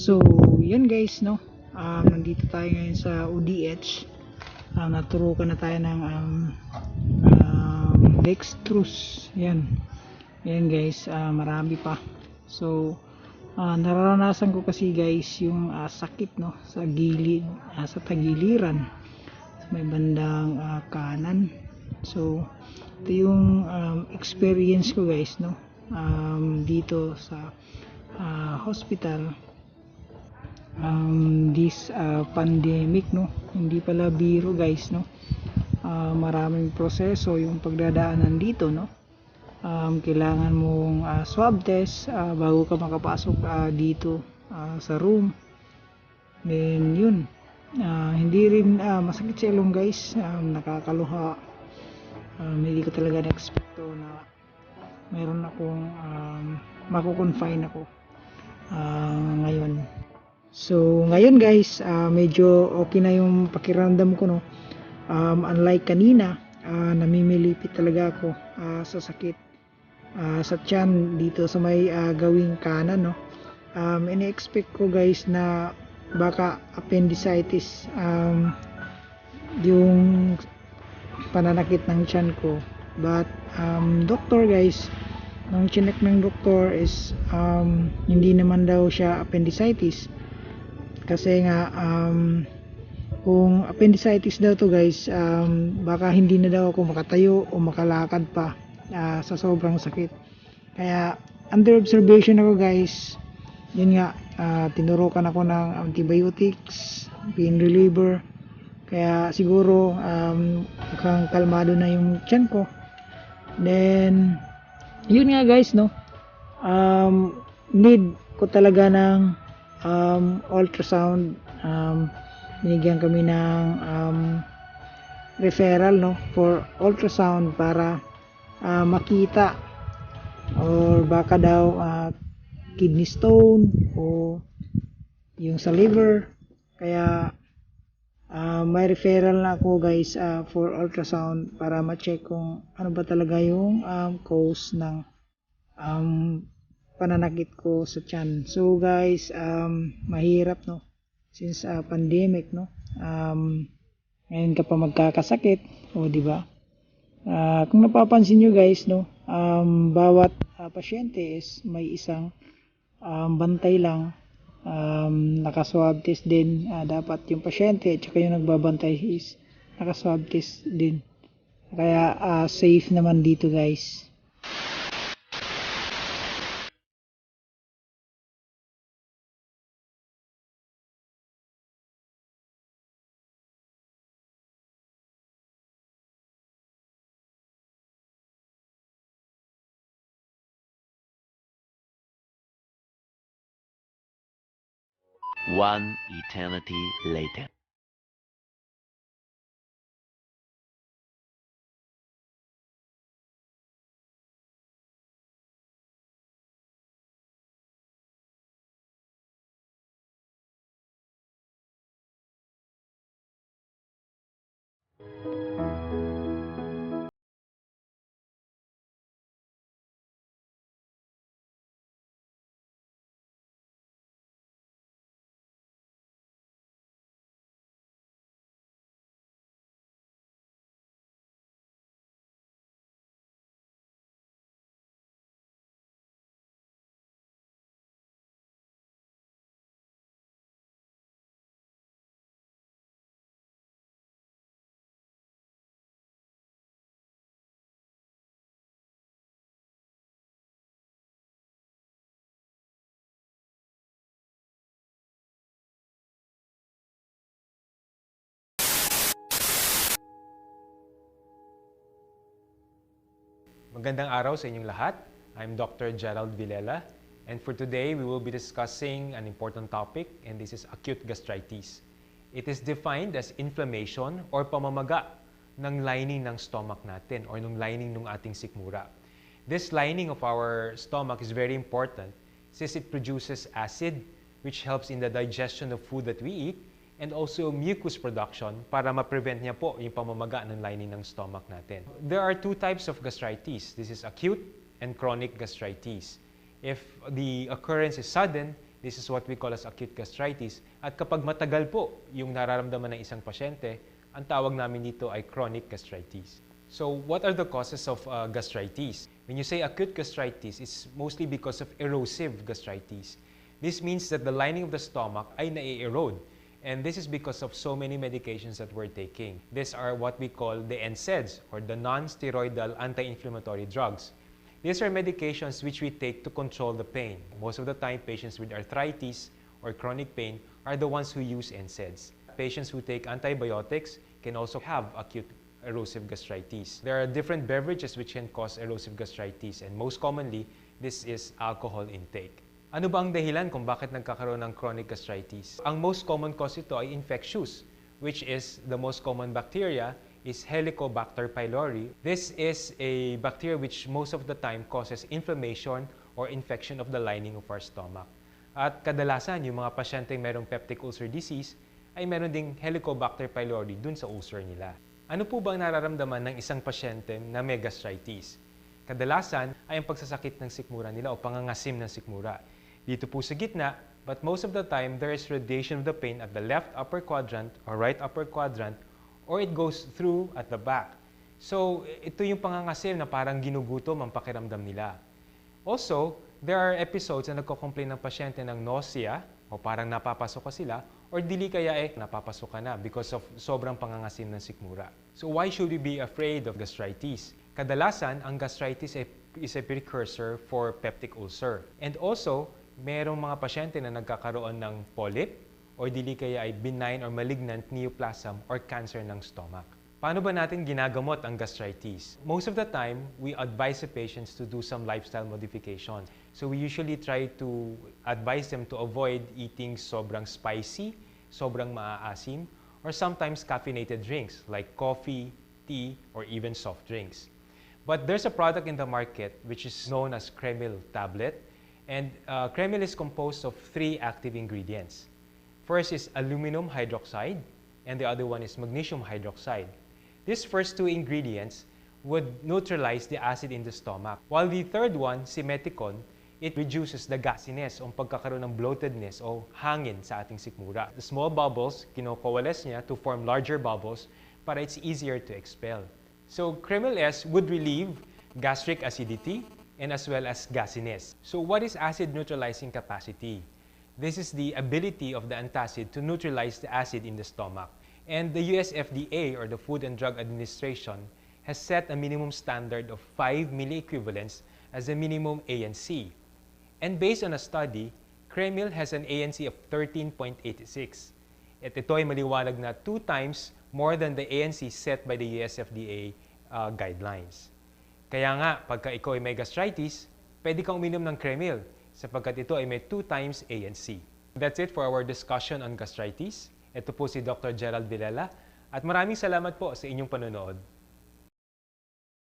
So, yun guys, no. Um, nandito tayo ngayon sa UDH. Um, naturukan na tayo ng um, um, dextrose. Yan. Yan guys, ah, marami pa. So, ah, nararanasan ko kasi guys yung ah, sakit no sa gilid, ah, sa tagiliran. May bandang ah, kanan. So, ito yung um, experience ko guys no. Um, dito sa ah, hospital um, this uh, pandemic no? Hindi pala biro guys no? Ah, maraming proseso yung pagdadaanan dito no? Um, kailangan mong ah, swab test ah, bago ka makapasok ah, dito ah, sa room. Then yun. Ah, hindi rin ah, masakit sa ilong guys. Um, nakakaluha. Um, hindi ko talaga na-expecto na mayroon akong um, mako-confine ako ah, ngayon So, ngayon guys, ah, medyo okay na yung pakiramdam ko, no. Um, unlike kanina, ah, namimilipit talaga ako ah, sa sakit ah, sa tiyan dito sa may ah, gawing kanan, no. Um, ini-expect ko guys na baka appendicitis um, yung pananakit ng tiyan ko. But, um, doctor guys, nung chinek ng doktor is um, hindi naman daw siya appendicitis kasi nga um, kung appendicitis daw to guys um, baka hindi na daw ako makatayo o makalakad pa ah, sa sobrang sakit. Kaya under observation ako guys. Yun nga ah, tinurukan ako ng antibiotics pain reliever. Kaya siguro um, mukhang kalmado na yung tiyan ko. Then yun nga guys no? Um, need ko talaga ng um, ultrasound um, binigyan kami ng um, referral no for ultrasound para ah, makita or baka daw ah, kidney stone o yung sa liver. Kaya ah, may referral na ako guys ah, for ultrasound para ma-check kung ano ba talaga yung um, cause ng um, pananakit ko sa tiyan. So guys, um, mahirap no since uh, pandemic no. Um, ngayon ka pa magkakasakit, o di ba? Ah, kung napapansin nyo guys no, um, bawat ah, pasyente is may isang um, bantay lang um, naka-swab test din ah, dapat yung pasyente at saka yung nagbabantay is naka-swab test din. Kaya ah, safe naman dito guys. One eternity later. Magandang araw sa inyong lahat. I'm Dr. Gerald Villela, and for today we will be discussing an important topic, and this is acute gastritis. It is defined as inflammation or pamamaga ng lining ng stomach natin or ng lining ng ating sikmura. This lining of our stomach is very important since it produces acid which helps in the digestion of food that we eat and also mucus production para ma-prevent niya po yung pamamaga ng lining ng stomach natin. There are two types of gastritis. This is acute and chronic gastritis. If the occurrence is sudden, This is what we call as acute gastritis. At kapag matagal po yung nararamdaman ng isang pasyente, ang tawag namin dito ay chronic gastritis. So what are the causes of uh, gastritis? When you say acute gastritis, it's mostly because of erosive gastritis. This means that the lining of the stomach ay nai-erode. And this is because of so many medications that we're taking. These are what we call the NSAIDs or the non-steroidal anti-inflammatory drugs. These are medications which we take to control the pain. Most of the time, patients with arthritis or chronic pain are the ones who use NSAIDs. Patients who take antibiotics can also have acute erosive gastritis. There are different beverages which can cause erosive gastritis and most commonly, this is alcohol intake. Ano ba ang dahilan kung bakit nagkakaroon ng chronic gastritis? Ang most common cause ito ay infectious, which is the most common bacteria is Helicobacter pylori. This is a bacteria which most of the time causes inflammation or infection of the lining of our stomach. At kadalasan, yung mga pasyenteng merong peptic ulcer disease ay meron ding Helicobacter pylori dun sa ulcer nila. Ano po bang nararamdaman ng isang pasyente na may gastritis? Kadalasan ay ang pagsasakit ng sikmura nila o pangangasim ng sikmura. Dito po sa gitna, but most of the time, there is radiation of the pain at the left upper quadrant or right upper quadrant or it goes through at the back. So, ito yung pangangasim na parang ginugutom ang pakiramdam nila. Also, there are episodes na nagko-complain ng pasyente ng nausea o parang napapasok ka sila or dili kaya eh napapasok ka na because of sobrang pangangasim ng sikmura. So why should we be afraid of gastritis? Kadalasan, ang gastritis is a precursor for peptic ulcer. And also, merong mga pasyente na nagkakaroon ng polyp or dili kaya ay benign or malignant neoplasm or cancer ng stomach. Paano ba natin ginagamot ang gastritis? Most of the time, we advise the patients to do some lifestyle modification. So we usually try to advise them to avoid eating sobrang spicy, sobrang maaasim, or sometimes caffeinated drinks like coffee, tea, or even soft drinks. But there's a product in the market which is known as Kremil tablet. And uh, Kremil is composed of three active ingredients. First is aluminum hydroxide, and the other one is magnesium hydroxide. These first two ingredients would neutralize the acid in the stomach. While the third one, simeticon, it reduces the gassiness o pagkakaroon ng bloatedness o hangin sa ating sikmura. The small bubbles, kino-coalesce niya to form larger bubbles para it's easier to expel. So Kremil S would relieve gastric acidity and as well as gassiness. So what is acid neutralizing capacity? This is the ability of the antacid to neutralize the acid in the stomach. And the US FDA or the Food and Drug Administration has set a minimum standard of 5 milliequivalents as a minimum ANC. And based on a study, Kremil has an ANC of 13.86. At ito ay maliwanag na two times more than the ANC set by the US FDA uh, guidelines. Kaya nga, pagka ikaw ay may gastritis, pwede kang uminom ng Kremil sapagkat ito ay may 2 times ANC. That's it for our discussion on gastritis. Ito po si Dr. Gerald Villela at maraming salamat po sa inyong panonood.